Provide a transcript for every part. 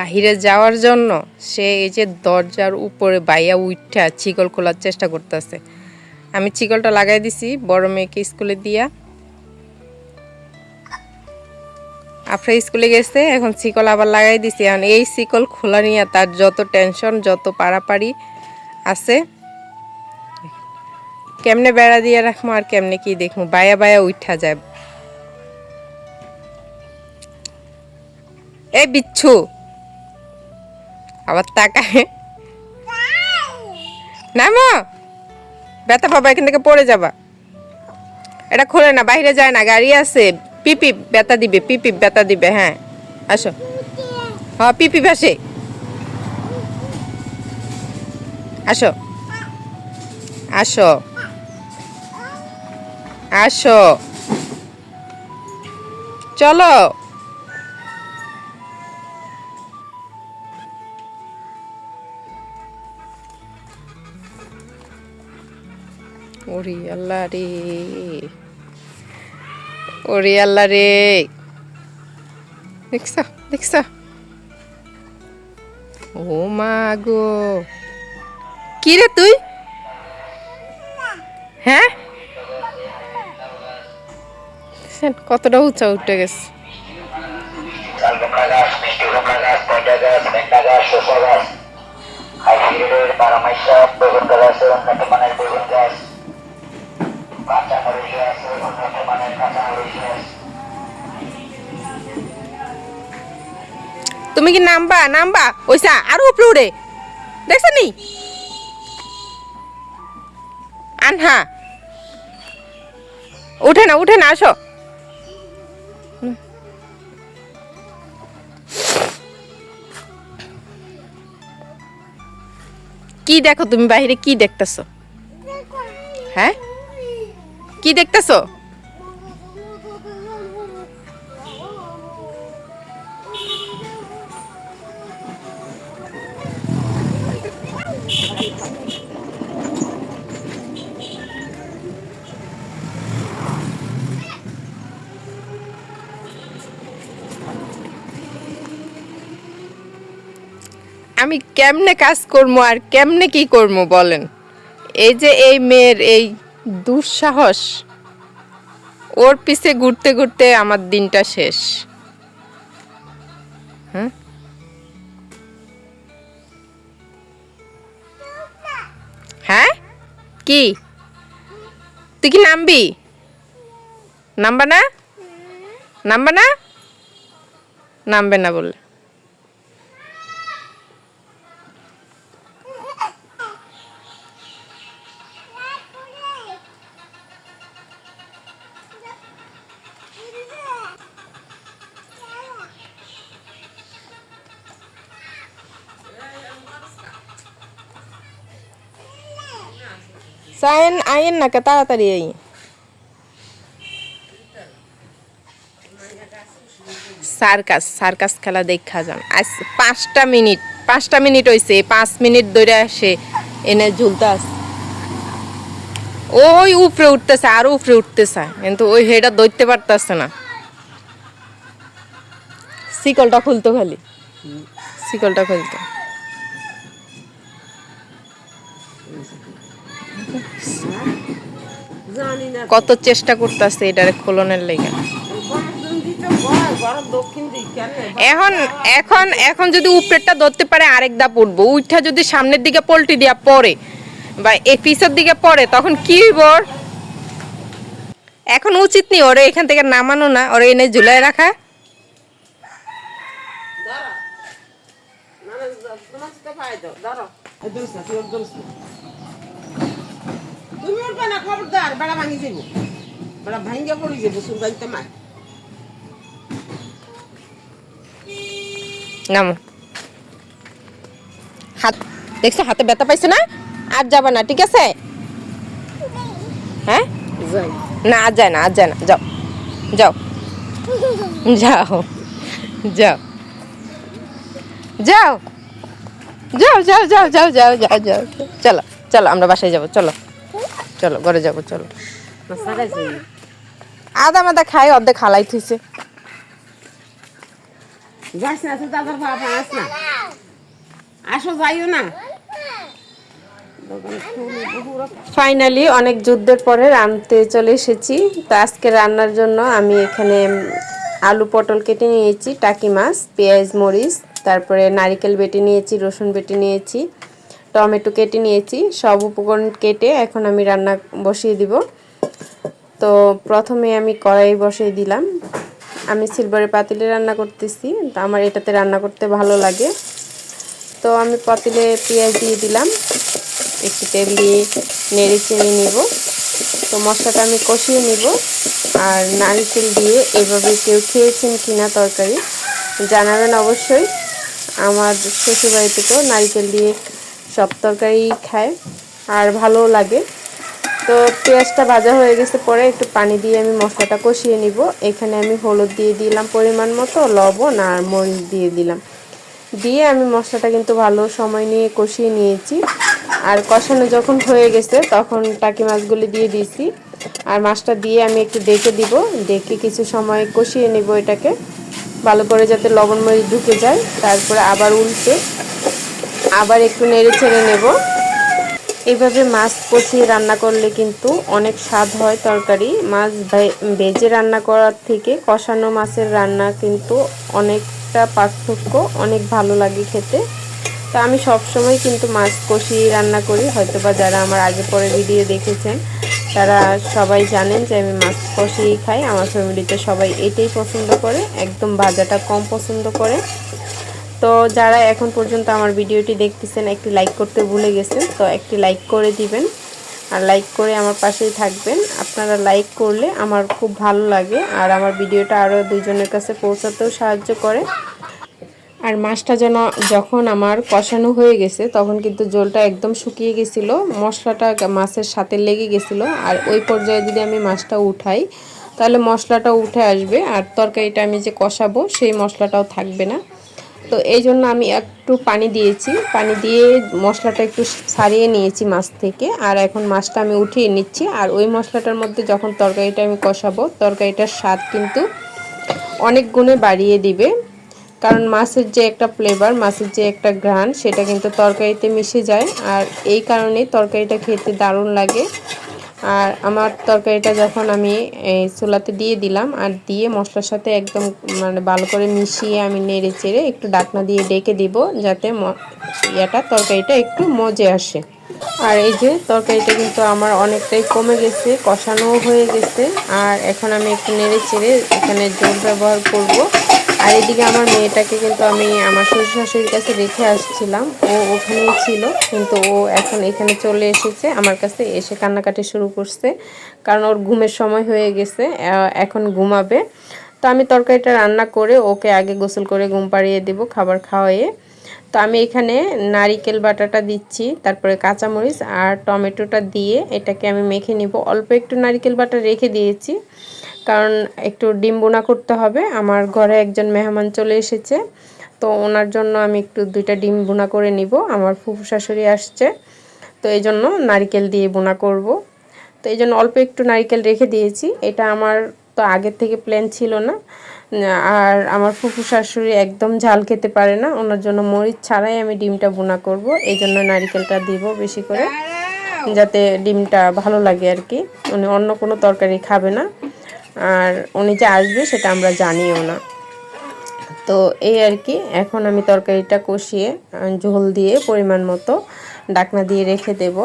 বাহিরে যাওয়ার জন্য সে এই যে দরজার উপরে বাইয়া উঠা চিকল খোলার চেষ্টা করতেছে। আমি চিকলটা লাগাই দিছি, বড় মেয়েকে স্কুলে দিয়া। আপনার স্কুলে গেছে, এখন চিকল আবার লাগাই দিছি। এখন এই চিকল খোলা নিয়ে তার যত টেনশন যত পাড়াপাড়ি আছে, কেমনে বেড়া দিয়ে রাখব আর কেমনে কি দেখব? বায়া বায়া উঠা যায়। এই বিচ্ছু! আবার তাকায়। নামো। ব্যথা পাবা, এখান থেকে পড়ে যাবা। এটা খোলে না, বাইরে যায় না, গাড়ি আছে। পিপি, ব্যথা দিবে, পিপি, ব্যথা দিবে হ্যাঁ। আসো। হ্যাঁ পিপি ভাসে। আসো। আসো। আসো। চলো। ওরে আল্লাহ রে। ওরে আল্লাহ রে। দেখছ দেখছ? ও মা গো। কি রে তুই? হ্যাঁ? কতটা উঁচা উঠে গেছে। Salvoca gas, তুমি কি নামবা? নামবা? ওইসা, আরও উপরে উড়ে। দেখছেন নি? আনহা। উঠে না উঠে না, আসো। কি দেখো তুমি? বাইরে কি দেখতেছো? কি দেখতেছো? আমি কেমনে কাজ করব আর কেমনে কি করব বলেন? এই যে এই মেয়ের এই দুঃসাহস। ওর পিছে ঘুরতে ঘুরতে আমার দিনটা শেষ। হ্যাঁ? হ্যাঁ? কি? তুই কি নামবি? নামবা না? নামবা না? নামবে না বলে সাইন আইন না কে তাড়াতাড়ি আই সার্কাস সার্কাস খেলা দেখা যান আজ পাঁচটা মিনিট পাঁচটা মিনিট হয়েছে পাঁচ মিনিট ধরে আসে এনে ঝুলতে আস ওই উপরে উঠতেছে আরও উপরে উঠতেছে কিন্তু ওই হেটা ধরতে পারতেছে না শিকলটা খুলতো খালি শিকলটা খুলতো জানি না কত চেষ্টা করতেছে এটারে খোলনের লেগে। গরম দিতে ভয় গরম দক্ষিণ দিক কেন এখন এখন এখন যদি উপরেরটা ধরতে পারে আরেক ধাপ উঠবো। উঠা যদি সামনের দিকে পল্টি দিয়া পড়ে বা এই পিছের দিকে পড়ে তখন কি হইব এখন উচিত নি ওরে এখান থেকে নামানো না ওরে এনে ঝুলাই রাখা। দাঁড়া না না তোমার সাথে পাই দাও দাঁড়াও এই দোস না তুই ওর দোস না তুমি উঠবে না খবরদার বেড়া ভাঙি যাব বেড়া ভাঙ্গে পড়ি যাব সুরবাইতে মা নামো। হাত দেখছ হাতে ব্যথা পাইছে না? আর যাবে না ঠিক আছে? হ্যাঁ? না আজ যায় না আজ যায় না। যাও। যাও। যাও। যাও। যাও। যাও যাও যাও যাও যাও যাও যাও। চলো চলো আমরা বাসায় যাব। চলো। চলো ঘরে যাব চলো। আদা মাদা খাই অর্ধেক খালাই থুইছে। যাস না তুই দাদার ভাড়া ফাঁস না। আসো যাইও না। ফাইনালি অনেক যুদ্ধের পরে রাঁধতে চলে এসেছি। তো আজকে রান্নার জন্য আমি এখানে আলু পটল কেটে নিয়েছি টাকি মাছ পেঁয়াজ মরিচ তারপরে নারিকেল বেটে নিয়েছি রসুন বেটে নিয়েছি। টমেটো কেটে নিয়েছি। সব উপকরণ কেটে এখন আমি রান্না বসিয়ে দিব। তো প্রথমে আমি কড়াই বসিয়ে দিলাম। আমি সিলভারের পাতিলে রান্না করতেছি। তো আমার এটাতে রান্না করতে ভালো লাগে। তো আমি পাতিলে পেঁয়াজ দিয়ে দিলাম। একটু তেল দিয়ে নেড়ে চেড়ে নিব। তো মশলাটা আমি কষিয়ে নিব। আর নারিকেল দিয়ে এভাবে কেউ খেয়েছেন কিনা তরকারি জানাবেন অবশ্যই। আমার শ্বশুরবাড়িতে তো নারিকেল দিয়ে সব তরকারি খায় আর ভালোও লাগে। তো পেঁয়াজটা ভাজা হয়ে গেছে পরে একটু পানি দিয়ে আমি মশলাটা কষিয়ে নিব। এখানে আমি হলুদ দিয়ে দিলাম পরিমাণ মতো, লবণ আর মরিচ দিয়ে দিলাম। দিয়ে আমি মশলাটা কিন্তু ভালো সময় নিয়ে কষিয়ে নিয়েছি। আর কষানো যখন হয়ে গেছে তখন টাকি মাছগুলি দিয়ে দিয়েছি আর মাছটা দিয়ে আমি একটু ডেকে দিব। ডেকে কিছু সময় কষিয়ে নিব এটাকে। ভালো করে যাতে লবণ মরিচ ঢুকে যায়। তারপরে আবার উল্টে আবার একটু নেড়ে ছেড়ে নেব। এইভাবে মাছ কষিয়ে রান্না করলে কিন্তু অনেক স্বাদ হয় তরকারি। মাছ ভেজে রান্না করার থেকে কষানো মাছের রান্না কিন্তু অনেকটা পার্থক্য, অনেক ভালো লাগে খেতে। তো আমি সবসময় কিন্তু মাছ কষিয়ে রান্না করি। হয়তো বা যারা আমার আগে পরে ভিডিও দেখেছেন, তারা সবাই জানেন যে আমি মাছ কষিয়েই খাই। আমার ফ্যামিলিতে সবাই এটাই পছন্দ করে, একদম ভাজাটা কম পছন্দ করে। তো যারা এখন পর্যন্ত আমার ভিডিওটি দেখতেছেন, একটি লাইক করতে ভুলে গেছেন, তো একটি লাইক করে দিবেন। আর লাইক করে আমার পাশেই থাকবেন। আপনারা লাইক করলে আমার খুব ভালো লাগে, আর আমার ভিডিওটা আরও দুইজনের কাছে পৌঁছাতেও সাহায্য করে। আর মাছটা যেন, যখন আমার কষানো হয়ে গেছে, তখন কিন্তু জলটা একদম শুকিয়ে গেছিল। মশলাটা মাছের সাথে লেগে গেছিল। আর ওই পর্যায়ে যদি আমি মাছটা উঠাই, তাহলে মশলাটা উঠে আসবে। আর তরকারিটা আমি যে কষাবো, সেই মশলাটাও থাকবে না। তো এই জন্য আমি একটু পানি দিয়েছি। পানি দিয়ে মশলাটা একটু সারিয়ে নিয়েছি মাছ থেকে। আর এখন মাছটা আমি উঠিয়ে নিচ্ছি। আর ওই মশলাটার মধ্যে যখন তরকারিটা আমি কষাবো, তরকারিটার স্বাদ কিন্তু অনেক গুণে বাড়িয়ে দিবে। কারণ মাছের যে একটা ফ্লেভার মাছের যে একটা ঘ্রাণ, সেটা কিন্তু তরকারিতে মিশে যায়। আর এই কারণেই তরকারিটা খেতে দারুণ লাগে। আর আমার তরকারিটা যখন আমি এই চুলাতে দিয়ে দিলাম, আর দিয়ে মশলার সাথে একদম মানে ভালো করে মিশিয়ে আমি নেড়ে চেড়ে একটু ডাকনা দিয়ে ডেকে দিব, যাতে ইয়েটা, তরকারিটা একটু মজে আসে। আর এই যে তরকারিটা কিন্তু আমার অনেকটাই কমে গেছে, কষানোও হয়ে গেছে, আর এখন আমি একটু নেড়ে চেড়ে এখানে জল ব্যবহার করব। আর এদিকে আমার মেয়েটাকে কিন্তু আমি আমার শ্বশুর শাশুড়ির কাছে রেখে আসছিলাম। ও ওখানেই ছিল, কিন্তু ও এখন এখানে চলে এসেছে, আমার কাছে এসে কান্নাকাটি শুরু করছে। কারণ ওর ঘুমের সময় হয়ে গেছে এখন ঘুমাবে। তো আমি তরকারিটা রান্না করে ওকে আগে গোসল করে ঘুম পাড়িয়ে দেব, খাবার খাওয়াইয়ে তো আমি এখানে নারিকেল বাটাটা দিচ্ছি, তারপরে কাঁচামরিচ আর টমেটোটা দিয়ে এটাকে আমি মেখে নিব। অল্প একটু নারিকেল বাটা রেখে দিয়েছি। কারণ একটু ডিম বোনা করতে হবে। আমার ঘরে একজন মেহমান চলে এসেছে। তো ওনার জন্য আমি একটু দুইটা ডিম বোনা করে নিব। আমার ফুফু শাশুড়ি আসছে। তো এই জন্য নারিকেল দিয়ে বোনা করব। তো এই জন্য অল্প একটু নারিকেল রেখে দিয়েছি। এটা আমার তো আগের থেকে প্ল্যান ছিল না। আর আমার ফুফু শাশুড়ি একদম ঝাল খেতে পারে না। ওনার জন্য মরিচ ছাড়াই আমি ডিমটা বোনা করব। এই জন্য নারিকেলটা দিব বেশি করে। যাতে ডিমটা ভালো লাগে আর কি। উনি অন্য কোনো তরকারি খাবে না। আর উনি যে আসবে সেটা আমরা জানিও না। তো এই আর কি, এখন আমি তরকারিটা কষিয়ে ঝোল দিয়ে পরিমাণ মতো ডাকনা দিয়ে রেখে দেব।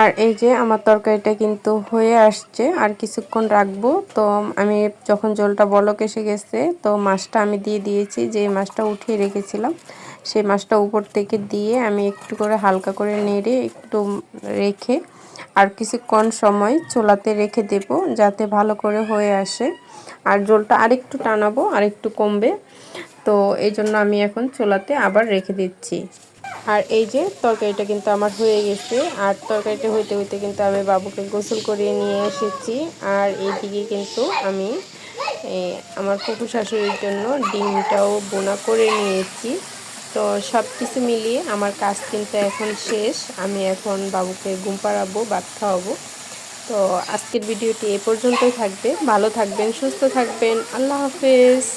আর এই যে আমার তরকারিটা কিন্তু হয়ে আসছে, আর কিছুক্ষণ রাখব। তো আমি যখন জলটা বলক এসে গেছে, তো মাছটা আমি দিয়ে দিয়েছি, যে মাছটা উঠিয়ে রেখেছিলাম, সেই মাছটা উপর থেকে দিয়ে আমি একটু করে হালকা করে নেড়ে একটু রেখে আর কিছুক্ষণ সময় চোলাতে রেখে দেব যাতে ভালো করে হয়ে আসে। আর জলটা আরেকটু টানাবো আর একটু কমবে। তো এই জন্য আমি এখন চোলাতে আবার রেখে দিচ্ছি। আর এই যে তরকারিটা কিন্তু আমার হয়ে গেছে। আর তরকারিটা হইতে হইতে কিন্তু আমি বাবুকে গোসল করিয়ে নিয়ে এসেছি। আর এইদিকে কিন্তু আমি আমার ফুফু শাশুড়ির জন্য ডিমটাও বোনা করে নিয়েছি। তো সব কিছু মিলিয়ে আমার কাজ কিন্তু এখন শেষ। আমি এখন বাবুকে ঘুম পাড়াবো, ভাত খাওয়াবো। তো আজকের ভিডিওটি এ পর্যন্তই থাকবে। ভালো থাকবেন, সুস্থ থাকবেন। আল্লাহ হাফেজ।